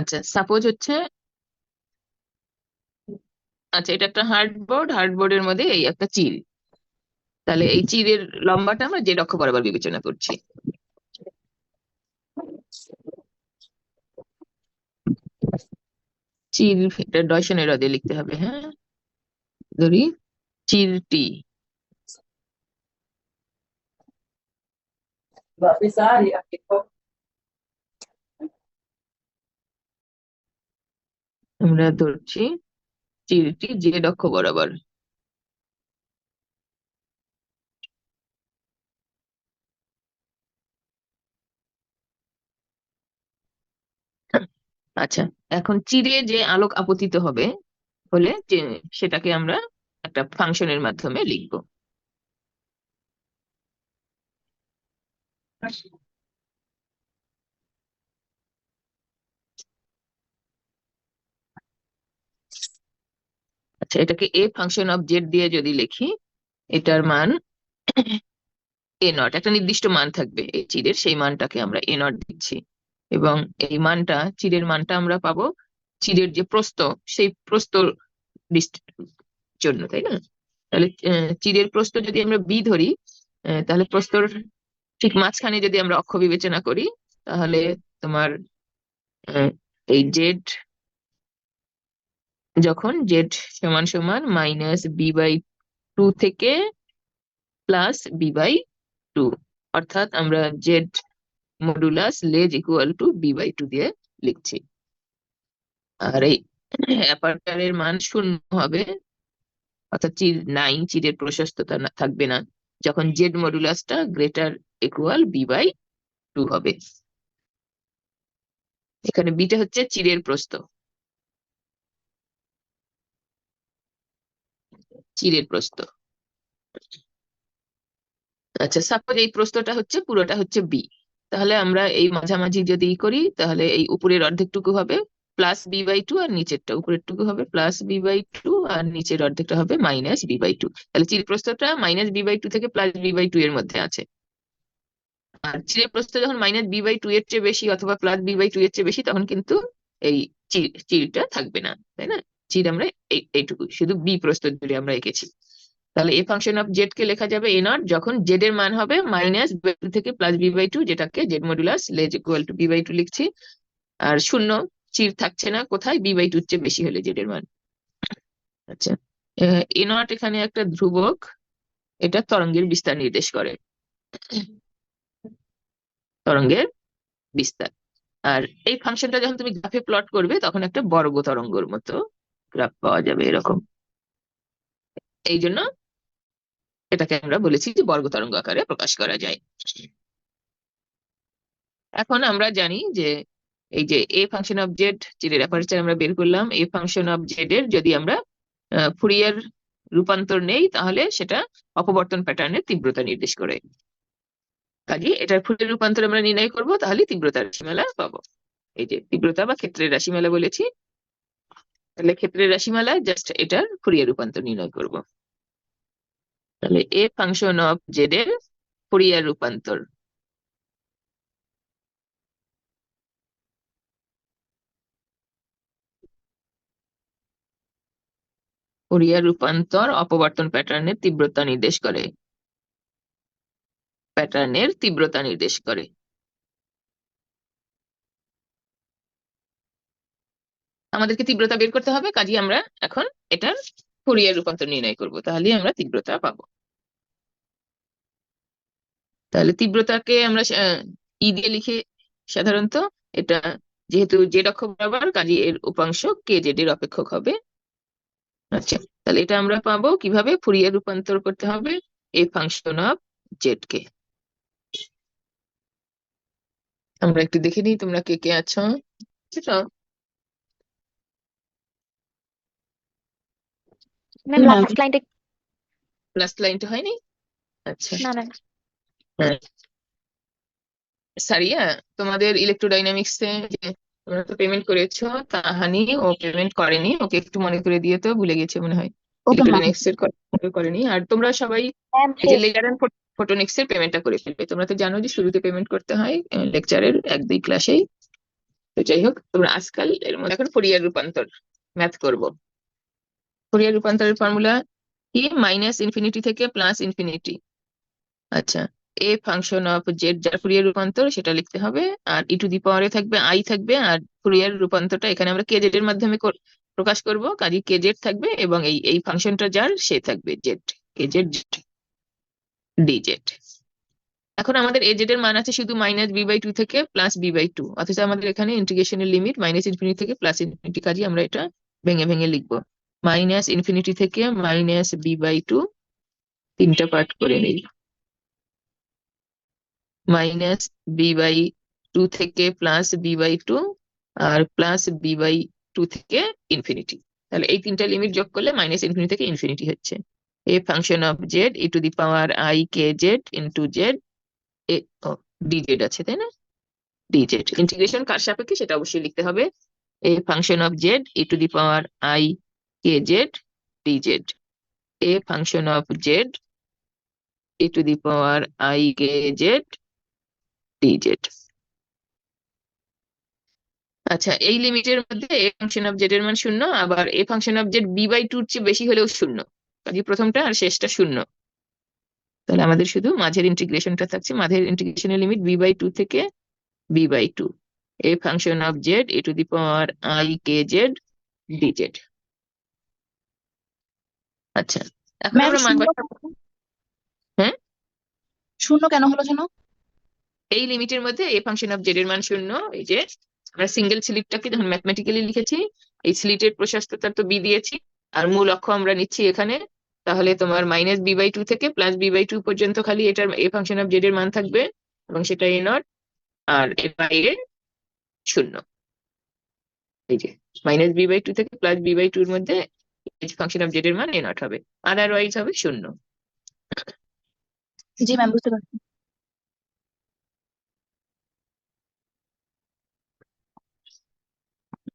আচ্ছা সাপোজ হচ্ছে আচ্ছা এটা একটা হার্ডবোর্ড হার্ডবোর্ডের মধ্যে এই একটা চির তাহলে এই চিলের লম্বাটা আমরা যে অক্ষ বরাবর বিবেচনা করছি। চির এটা ডয়সনের রদে লিখতে হবে হ্যাঁ? ধরি চিরটি বাপি সারি আপনি আমরা ধরছি চিলটি যে অক্ষ বরাবর। আচ্ছা এখন চিরে যে আলোক আপতিত হবে, হলে যে সেটাকে আমরা একটা ফাংশনের মাধ্যমে লিখব। আচ্ছা এটাকে এ ফাংশন অফ জেড দিয়ে যদি লিখি এটার মান এ নট একটা নির্দিষ্ট মান থাকবে এই চিরের সেই মানটাকে আমরা এ নট দিচ্ছি। এবং এই মানটা চিরের মানটা আমরা পাবো চিরের যে প্রস্থ সেই প্রস্তর জন্য তাই না? তাহলে চিরের প্রস্থ যদি আমরা বি ধরি তাহলে প্রস্তর ঠিক মাঝখানে যদি আমরা অক্ষ বিবেচনা করি তাহলে তোমার এই জেড যখন জেড সমান সমান মাইনাস বি বাই টু থেকে প্লাস বি বাই টু অর্থাৎ আমরা Z modulus less equal to B by two দিয়ে লিখছি। আর এই অ্যাপারচারের মান শূন্য হবে। অর্থাৎ চির নাই চিরের প্রশস্ততা থাকবে না। যখন Z মডুলাসটা greater equal B by two হবে। এখানে বিটা হচ্ছে চিরের প্রস্থ। চিরের প্রস্থ। আচ্ছা সাপোজ এই প্রস্থটা হচ্ছে, পুরোটা হচ্ছে বি তাহলে আমরা এই মাঝামাঝি যদি ই করি, তাহলে এই উপরের অর্ধেকটুকু হবে প্লাস বি বাই টু আর নিচেরটা উপরেরটুকু হবে প্লাস বি বাই টু আর নিচের অর্ধেকটা হবে মাইনাস বি বাই টু তাহলে চির প্রস্থটা মাইনাস বি বাই টু থেকে প্লাস বি বাই টু এর মধ্যে আছে। আর চিরের প্রস্থ যখন মাইনাস বি বাই টু এর চেয়ে বেশি অথবা প্লাস বি বাই টু এর চেয়ে বেশি, তখন কিন্তু এই চির চিরটা থাকবে না, তাই না? চির আমরা এই এইটুকু শুধু বি প্রস্থ জুড়ে আমরা এঁকেছি। তাহলে এ ফাংশন অফ জেড কে লেখা যাবে এ নট যখন জেড এর মান হবে মাইনাস থেকে প্লাস বি বাই টু যেটাকে Z modulus less equal to B by two লিখছি। আর শূন্য চির থাকছে না, কোথায়? বি বাই টুর চেয়ে বেশি হলে জেড এর মান। আচ্ছা। এ নট এখানে একটা ধ্রুবক, এটা তরঙ্গের বিস্তার নির্দেশ করে। তরঙ্গের বিস্তার। আর এই ফাংশনটা যখন তুমি গ্রাফে প্লট করবে, তখন একটা বর্গ তরঙ্গর মতো। গ্রাফ পাওয়া যাবে এরকম। এই জন্য এটাকে আমরা বলেছি যে বর্গ তরঙ্গ আকারে প্রকাশ করা যায়। এখন আমরা জানি যে এই যে এ ফাংশন অফ জেড চিরের অ্যাপারচার আমরা বের করলাম এ ফাংশন অফ জেড এর যদি আমরা ফুরিয়ার রূপান্তর নেই, তাহলে সেটা অপবর্তন প্যাটার্নের তীব্রতা নির্দেশ করে। কাজে এটার ফুরিয়ার রূপান্তর আমরা নির্ণয় করব, তাহলে তীব্রতার রাশিমালা পাবো। এই যে তীব্রতা বা ক্ষেত্রের রাশিমালা বলেছি তাহলে ক্ষেত্রের রাশিমালা জাস্ট এটার ফুরিয়ার রূপান্তর নির্ণয় করব। তাহলে এ ফাংশন অফ জেড এর ফুরিয়ার রূপান্তর। ফুরিয়ার রূপান্তর অপবর্তন প্যাটার্নের তীব্রতা নির্দেশ করে। প্যাটার্নের তীব্রতা নির্দেশ করে। আমাদেরকে তীব্রতা বের করতে হবে কাজে আমরা এখন এটার ফুরিয়ার রূপান্তর নির্ণয় করব। তাহলেই আমরা তীব্রতা পাবো। তাহলে তীব্রতাকে আমরা ই দিয়ে লিখে সাধারণত। এটা যেহেতু জেড অক্ষ বরাবর কাজে এর উপাংশ কে জেড এর অপেক্ষক হবে। আচ্ছা তাহলে এটা আমরা পাবো কীভাবে? ফুরিয়ার রূপান্তর করতে হবে এ ফাংশন অফ জেড কে আমরা একটু দেখে নিই তোমরা কে কে আছো সেটা ম্যাম না। লাস্ট লাইনটা লাস্ট লাইনটা হয়নি? আচ্ছা। না না। সারিয়া তোমাদের ইলেকট্রোডাইনামিক্স এ যে তোমরা তো পেমেন্ট করেছ তাহানি ও পেমেন্ট করেনি ওকে একটু মনে করে দিয়ে তো ভুলে গেছে মনে হয়। ওকে ইলেকট্রোডাইনামিক্স এর করেনি। আর তোমরা সবাই ম্যাম এই যে লেয়ার এন্ড ফটোনিক্স এর পেমেন্টটা করে ফেলবে। তোমরা তো জানো যে শুরুতে পেমেন্ট করতে হয় লেকচারের এক দুই ক্লাসেই তো তো যাই হোক তোমরা আজকাল এর মধ্যে এখন ফুরিয়ার রূপান্তর ম্যাথ করব। ফুরিয়ার রূপান্তরের ফর্মুলা কি মাইনাস ইনফিনিটি থেকে প্লাস ইনফিনিটি আচ্ছা এ ফাংশন অফ জেড যার ফুরিয়ার রূপান্তর, সেটা লিখতে হবে। আর ই টু দি পাওয়ারে থাকবে আই থাকবে, আর ফুরিয়ার রূপান্তরটা এখানে আমরা কে জেড এর মাধ্যমে প্রকাশ করব। কাজে কে জেড থাকবে এবং এই এই ফাংশনটা যার, সে থাকবে জেড কে জেড ডি জেড এখন আমাদের এ জেড এর মান আছে শুধু মাইনাস বি বাই টু থেকে প্লাস বি বাই টু অথচ আমাদের এখানে ইন্টিগ্রেশনের লিমিট মাইনাস ইনফিনিটি থেকে প্লাস ইনফিনিটি কাজে আমরা এটা ভেঙে ভেঙে লিখব। মাইনাস ইনফিনিটি থেকে মাইনাস বি বাই টু তিনটা পার্ট করে নিই। মাইনাস বি বাই টু থেকে প্লাস বি বাই টু আর প্লাস বি বাই টু থেকে ইনফিনিটি তাহলে এই তিনটা লিমিট যোগ করলে মাইনাস ইনফিনিটি থেকে ইনফিনিটি হচ্ছে। A function of Z E to the power I K Z into Z A O D Z আছে, তাই না? ডি জেড ইন্টিগ্রেশন কার সাপেক্ষে সেটা অবশ্যই লিখতে হবে। A function of Z E to the power I Z A function of Z E to the power I K Z D Z আচ্ছা এই লিমিটের মধ্যে এ ফাংশন অফ জেড এর মান শূন্য, আবার A function of Z B by টুর চেয়ে বেশি হলেও শূন্য। কাজে প্রথমটা আর শেষটা শূন্য। তাহলে আমাদের শুধু মাঝের ইন্টিগ্রেশনটা থাকছে। মাঝের ইন্টিগ্রেশনের লিমিট বি বাই টু থেকে B by two A function of Z A to the power I K Z D Z আচ্ছা। এখন ম্যাম আমরা মান বসাবো। হ্যাঁ? শূন্য কেন হলো যেন? এই লিমিটের মধ্যে এ ফাংশন অফ জেড এর মান শূন্য। এই যে আমরা সিঙ্গেল স্লিটটাকে যখন ম্যাথমেটিক্যালি লিখেছি এই স্লিটের প্রশস্ততা তো বি দিয়েছি। আর মূল অক্ষ আমরা নিচ্ছি এখানে। তাহলে তোমার মাইনাস বি বাই টু থেকে প্লাস বি বাই টু পর্যন্ত খালি এটার এ ফাংশন অফ জেড এর মান থাকবে। এবং সেটা এ নট আর এর বাইরে শূন্য। এই যে মাইনাস বি বাই টু থেকে প্লাস বি বাই টুর মধ্যে ফাংশন অফ জেড এর মান এ নট হবে। আদারওয়াইজ হবে শূন্য। জি ম্যাম বুঝতে পারছি।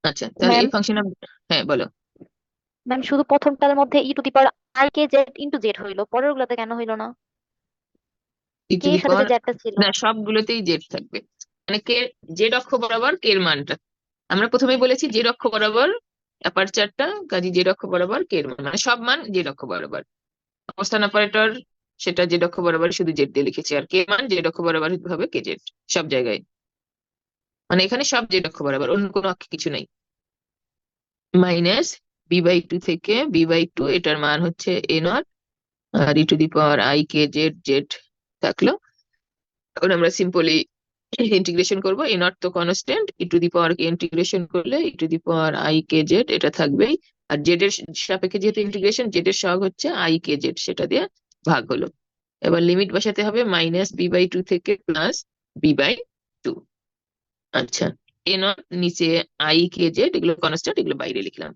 আচ্ছা তাহলে এই ফাংশন অফ হ্যাঁ বলো। ম্যাম শুধু প্রথমটার মধ্যে E to the power I K Z into Z হইল পরের গুলাতে কেন হইল না? ই টু কে দি সাথে পাওয়ার জেডটা ছিল। না সবগুলোতেই জেড থাকবে। মানে কে জেড অক্ষ বরাবর কে এর মানটা। আমরা প্রথমেই বলেছি জেড অক্ষ বরাবর অ্যাপারচারটা কাজে জেড অক্ষ বরাবর কে এর মান মানে সব মান জেড অক্ষ বরাবর। অবস্থান অপারেটর সেটা জেড অক্ষ বরাবর, শুধু জেড দিয়ে লিখেছি, আর কে মান জেড অক্ষ বরাবর হবে কে জেড সব জায়গায়। মানে এখানে সব জেড অক্ষ বরাবর, অন্য কোনো অক্ষে কিছু নেই। মাইনাস বি বাই টু থেকে বি বাই টু এটার মান হচ্ছে A not, R E to the power I K Z Z থাকল। এখন আমরা সিম্পলি ইন্টিগ্রেশন করব এ নট তো constant E to the power K integration করলে E to the power I K Z এটা থাকবেই। আর জেড এর সাপেক্ষে যেহেতু ইন্টিগ্রেশন জেড এর সহগ হচ্ছে আই কে জেড সেটা দিয়ে ভাগ হলো। এবার লিমিট বসাতে হবে মাইনাস বি বাই টু থেকে প্লাস বি বাই টু আচ্ছা এ নট নিচে আই কে জেড এগুলো কনস্ট্যান্ট এগুলো বাইরে লিখলাম।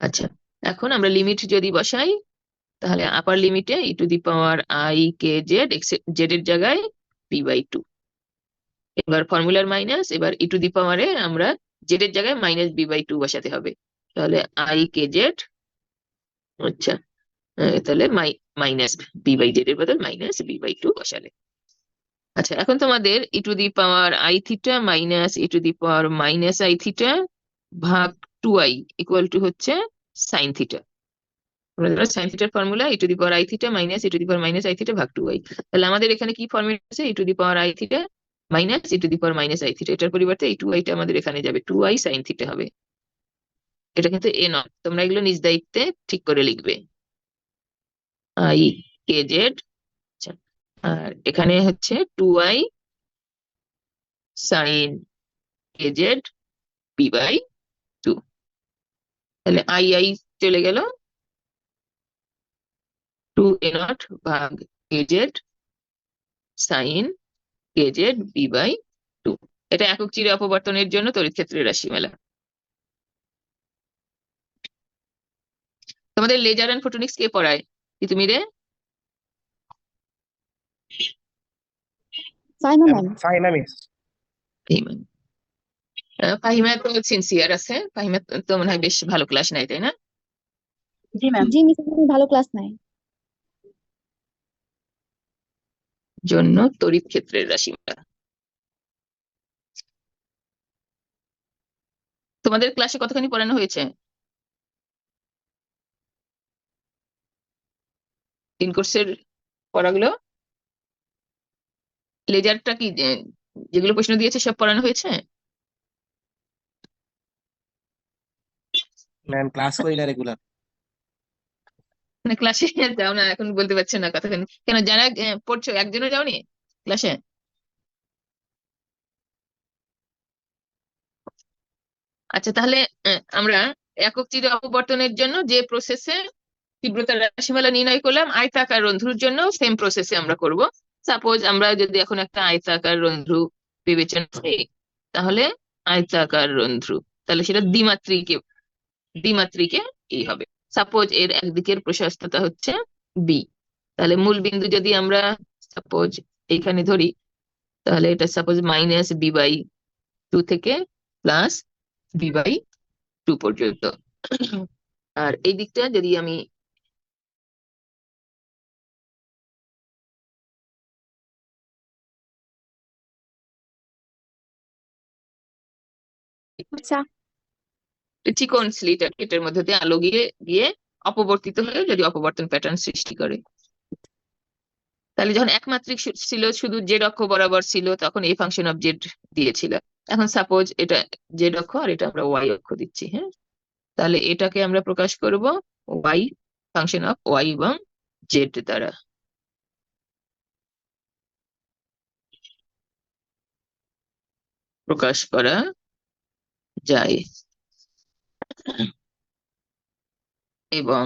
আচ্ছা এখন আমরা লিমিট যদি বসাই, তাহলে আপার লিমিটে E to the power I K Z Z এর জায়গায় বি বাই টু এবার ফর্মুলার মাইনাস এবার ই টু দি পাওয়ারে আমরা জেড এর জায়গায় মাইনাস বি বাই টু বসাতে হবে। তাহলে আই কে জেড আচ্ছা তাহলে মাই মাইনাস বি বাই জেড এর বদল মাইনাস বি বাই টু বসালে। আচ্ছা এখন তোমাদের E to the power I theta minus E to the power minus I theta ভাগ টু আই ইকুয়াল টু হচ্ছে সাইন থিটা সাইন থিটার formula E to the power I theta minus E to the power minus I theta ভাগ two I তাহলে আমাদের এখানে কি formula আছে? E to the power I theta minus E to the power minus I theta এটার পরিবর্তে এই two আইটা আমাদের এখানে যাবে। টু আই সাইন থিটা হবে। এটা কিন্তু এ নট তোমরা এগুলো নিজ দায়িত্বে ঠিক করে লিখবে। আই কে জেড আর এখানে হচ্ছে two I sine K Z P by two তাহলে আই আই চলে গেল। টু এ নট ভাগ K Z sine K Z B by two. এটা একক চিরে অপবর্তনের জন্য তড়িৎ ক্ষেত্রের রাশিমালা। তোমাদের লেজার অ্যান্ড ফোটনিক্স কে পড়ায়? কি তুমি রে ম্যাম। মিস। ফাহিমা ফাহিমা তো সিনসিয়ার আছে। ফাহিমা তো- তো মনে হয় বেশ ভালো ক্লাস নাই তাই না? জি ম্যাম। জি মিস ভালো ক্লাস নাই জন্য তড়িৎ ক্ষেত্রের রাশিমালা। তোমাদের ক্লাসে কতখানি পড়ানো হয়েছে? তিন কোর্সের পড়াগুলো? লেজারটা কি যেগুলো প্রশ্ন দিয়েছে সব পড়ানো হয়েছে? ম্যাম ক্লাস করি না রেগুলার ক্লাসে যাও না, এখন বলতে পারছে না কতখানি কেন যারা পড়ছো, একজনও যাওনি ক্লাসে আচ্ছা তাহলে আমরা একক চির অপবর্তনের জন্য যে প্রসেসে তীব্রতার রাশিমালা নির্ণয় করলাম, আয়তাকার রন্ধ্রুর জন্য সেম প্রসেসে আমরা করব। সাপোজ আমরা যদি এখন একটা আয়তাকার রন্ধ্রু বিবেচনা করি, তাহলে আয়তাকার রন্ধ্রু, তাহলে সেটা দ্বিমাত্রিকে দ্বিমাত্রিকে এই হবে। সাপোজ এর একদিকের প্রশস্ততা হচ্ছে বি তাহলে মূল বিন্দু যদি আমরা সাপোজ এইখানে ধরি, তাহলে এটা suppose minus B by two থেকে প্লাস বি বাই টু পর্যন্ত। আর এই দিকটা যদি আমি আচ্ছা। চিকন স্লিট এটার মধ্যে দিয়ে আলো গিয়ে গিয়ে অপবর্তিত হয়ে যদি অপবর্তন প্যাটার্ন সৃষ্টি করে। তাহলে যখন একমাত্রিক ছিল শুধু জেড অক্ষ বরাবর ছিল, তখন এই ফাংশন অফ জেড দিয়েছিল। এখন সাপোজ এটা জেড অক্ষ আর এটা আমরা ওয়াই অক্ষ দিচ্ছি হ্যাঁ? তাহলে এটাকে আমরা প্রকাশ করব ওয়াই ফাংশন অফ ওয়াই এবং জেড দ্বারা। প্রকাশ করা যায়। এবং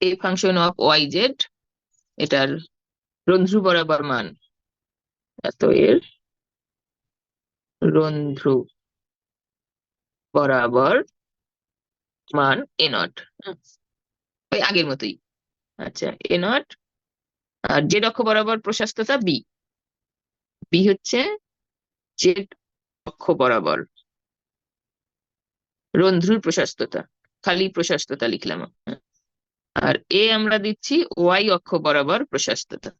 A function of Y Z এটার রন্ধ্রু বরাবর মান এত এর রন্ধ্রু বরাবর মান এ নট ওই আগের মতোই। আচ্ছা এ নট আর জেড অক্ষ বরাবর প্রশস্ততা বি বি হচ্ছে জেড অক্ষ বরাবর। রন্ধ্রুর প্রশস্ততা, খালি প্রশস্ততা লিখলাম আর এ আমরা দিচ্ছি ওয়াই অক্ষ বরাবর প্রশস্ততা।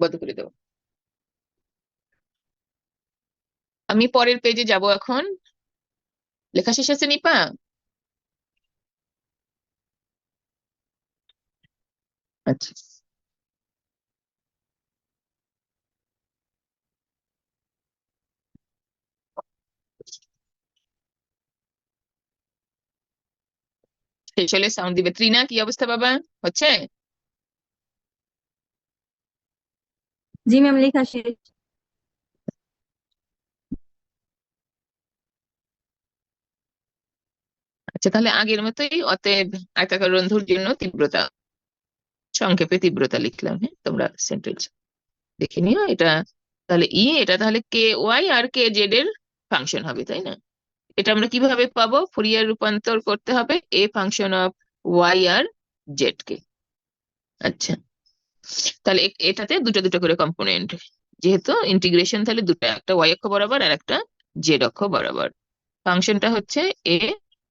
বন্ধ করে দেবো। আমি পরের পেজে যাব এখন। লেখা শেষ আছে নিপা? আচ্ছা। হলে সাউন্ড দিবে ত্রিনা কি অবস্থা বাবা হচ্ছে জি ম্যাম লেখা শেষ আচ্ছা তাহলে আগের মতোই অতএব আয়তাকার রন্ধুর জন্য তীব্রতা সংক্ষেপে তীব্রতা লিখলাম হ্যাঁ তোমরা সেন্টেন্স দেখে নিও এটা তাহলে ই এটা তাহলে কে ওয়াই আর কে জেড এর ফাংশন হবে তাই না এটা আমরা কীভাবে পাবো? ফুরিয়ার রূপান্তর করতে হবে এ ফাংশন অফ ওয়াই আর জেড কে। আচ্ছা। তাহলে এটাতে দুটো দুটো করে কম্পোনেন্ট যেহেতু ইন্টিগ্রেশন তাহলে দুটো, একটা ওয়াই অক্ষ বরাবর আর একটা জেড অক্ষ বরাবর। ফাংশনটা হচ্ছে A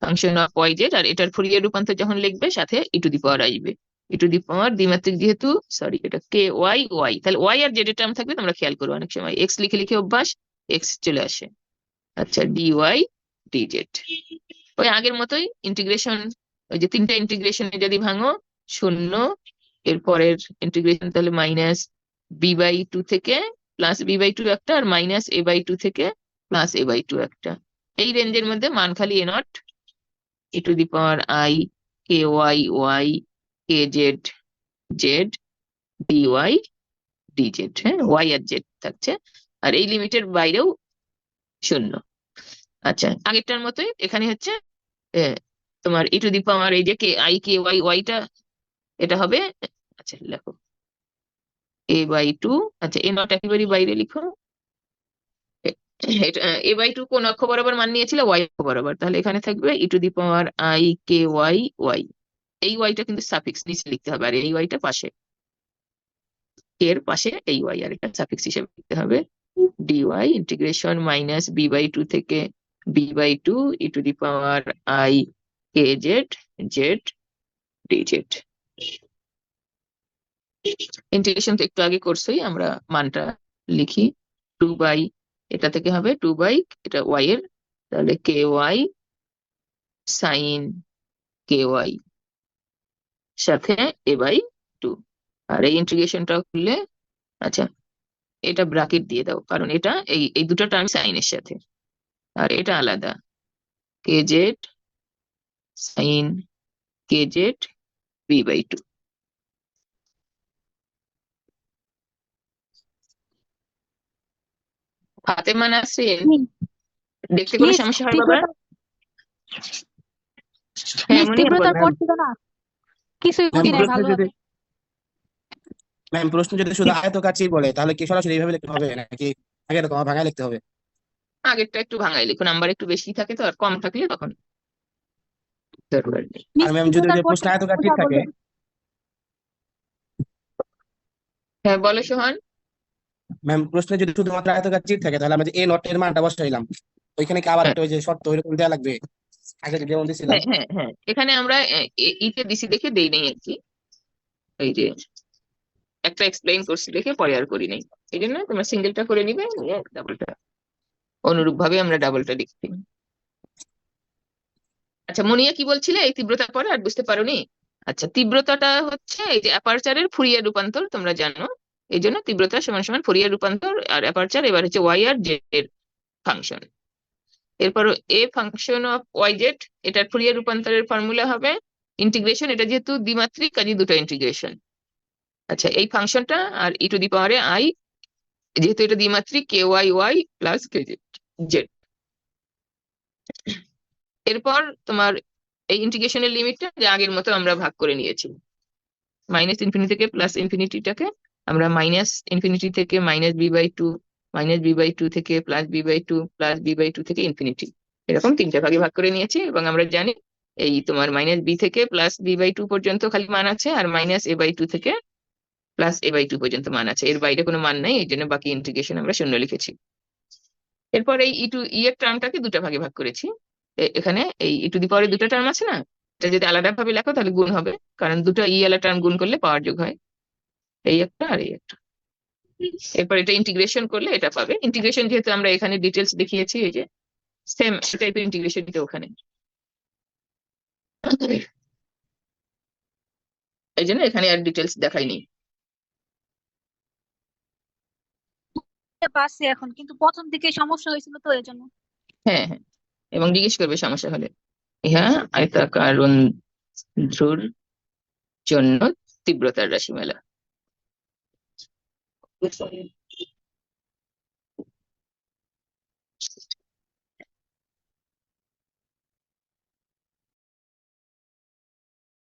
function of Y Z আর এটার ফুরিয়ার রূপান্তর যখন লিখবে, সাথে ই টু দি পাওয়ার আসবে। ই টু দি পাওয়ার দ্বিমাত্রিক যেহেতু সরি এটা কে ওয়াই ওয়াই তাহলে ওয়াই আর জেড এর টার্ম থাকবে তোমরা খেয়াল করো অনেক সময়। এক্স লিখে লিখে অভ্যাস এক্স চলে আসে। আচ্ছা ডি ওয়াই ডি জেড ওই আগের মতোই ইন্টিগ্রেশন ওই যে তিনটা ইন্টিগ্রেশনে যদি ভাঙো, শূন্য, এরপরের ইন্টিগ্রেশন তাহলে মাইনাস বি বাই টু থেকে প্লাস বি বাই টু একটা আর মাইনাস এ বাই টু থেকে প্লাস এ বাই টু একটা। এই রেঞ্জের মধ্যে মান খালি A naught A to the power I K Y Y K Z Z z Y D Z হ্যাঁ ওয়াই আর জেড থাকছে। আর এই লিমিটের বাইরেও শূন্য। আচ্ছা আগেরটার মতোই এখানে হচ্ছে তোমার ই টু দি পাওয়ার এই যে কে আই কে ওয়াই ওয়াইটা এটা হবে আচ্ছা লেখো। এ বাই টু আচ্ছা এ নট একেবারে বাইরে লিখো। এ- বাই টু কোন অক্ষ বরাবর মান নিয়েছিল? ওয়াই অক্ষ বরাবর। তাহলে এখানে থাকবে E to the power I K Y Y এই ওয়াইটা কিন্তু সাফিক্স নিচে লিখতে হবে, আর এই ওয়াইটা পাশে। এর পাশে এই ওয়াই আর এটা সাফিক্স হিসেবে লিখতে হবে। D Y integration minus B by two থেকে by two E to the power I K Z Z D Z integration তো একটু আগে করছোই, আমরা মানটা লিখি। টু বাই এটা থেকে হবে টু বাই এটা ওয়াই এর। তাহলে K Y sine K Y সাথে এ বাই টু আর এই ইন্টিগ্রেশনটা করলে আচ্ছা এটা ব্রাকেট দিয়ে দাও, কারণ এটা এই এই দুটো টার্ম সাইনের সাথে। আর এটা আলাদা। K Z sine K Z B by two Fatema Nasrin হুম। দেখতে কোনো সমস্যা হয় বাবা? হ্যাঁ তীব্রতার পর ছিল না। কিছুই ম্যাম প্রশ্ন যদি ম্যাম প্রশ্ন যদি শুধু আয়তকারই বলে তাহলে কি সরাসরি এইভাবে লিখতে হবে? নাকি আগে এরকম ভাঙায় লিখতে হবে? আগেরটা একটু ভাঙাই লিখো নাম্বার একটু বেশি থাকে তো আর কম থাকলে তখন দরকার নেই আর ম্যাম যদি প্রশ্ন আয়তকার ঠিক থাকে। হ্যাঁ বলো সোহান। ম্যাম প্রশ্নে যদি শুধুমাত্র আয়তকার চিট থাকে তাহলে আমরা যে এ নট এর মানটা বসাইলাম ওইখানে কি আবার হ্যাঁ। একটা ওই যে শর্ত ওইরকম দেওয়া লাগবে? আগে যেমন দিছিলাম। হ্যাঁ হ্যাঁ হ্যাঁ। এখানে আমরা ইতে দিছি দেখে দেই নাই আর কি। এই যে একটা এক্সপ্লেইন করছি দেখে পরে আর করি নাই। এই জন্য তোমরা সিঙ্গেলটা করে নিবে নিয়ে ডাবলটা অনুরূপ ভাবে আমরা ডাবলটা লিখছি। আচ্ছা মনিয়া কি বলছিলে? এই তীব্রতার পরে আর বুঝতে পারোনি? আচ্ছা তীব্রতাটা হচ্ছে এই যে অ্যাপারচারের ফুরিয়ার রূপান্তর, তোমরা জানো। এই জন্য তীব্রতা সমান সমান ফুরিয়ার রূপান্তর আর অ্যাপারচার এবার হচ্ছে ওয়াই আর জেড এর ফাংশন এরপর A function of Y Z এটার ফুরিয়ার রূপান্তরের ফর্মুলা হবে ইন্টিগ্রেশন এটা যেহেতু দ্বিমাত্রিক, কাজে দুটো ইন্টিগ্রেশন আচ্ছা এই ফাংশনটা আর ই টু দি পাওয়ারে আই যেহেতু এটা দ্বিমাত্রিক K Y Y plus K Z Z এরপর তোমার এই ইন্টিগ্রেশনের লিমিটটা যে আগের মতো আমরা ভাগ করে নিয়েছি। মাইনাস ইনফিনিটি থেকে প্লাস ইনফিনিটিটাকে আমরা মাইনাস ইনফিনিটি থেকে minus B by two minus B by two থেকে plus B by two plus B by two থেকে ইনফিনিটি এরকম তিনটে ভাগে ভাগ করে নিয়েছি এবং আমরা জানি এই তোমার মাইনাস বি থেকে প্লাস বি বাই টু পর্যন্ত খালি মান আছে আর মাইনাস এ বাই টু থেকে প্লাস এ বাই টু পর্যন্ত মান আছে। এর বাইরে কোনো মান নাই, এই জন্য বাকি ইন্টিগ্রেশন আমরা শূন্য লিখেছি। এরপর এই ই টু ই এর টার্মটাকে দুটো ভাগে ভাগ করেছি। এখানে এই ই টু দি পাওয়ারে দুটো টার্ম আছে না? এটা যদি আলাদা ভাবে লেখো তাহলে গুণ হবে, কারণ দুটো ই আলা টার্ম গুণ করলে পাওয়ার যোগ হয়। এই একটা আর এই একটা। এরপর এটা ইন্টিগ্রেশন করলে এটা পাবে। ইন্টিগ্রেশন যেহেতু আমরা এখানে ডিটেলস দেখিয়েছি, এই যে সেম টাইপের ইন্টিগ্রেশন দিতে ওখানে। এই জন্য এখানে আর ডিটেলস দেখাইনি। পারছি এখন, কিন্তু প্রথম দিকে সমস্যা হয়েছিল তো এর জন্য। হ্যাঁ হ্যাঁ। এবং জিজ্ঞেস করবে সমস্যা হলে। ইহা আয়তাকার ধ্রুর জন্য তীব্রতার রাশিমালা।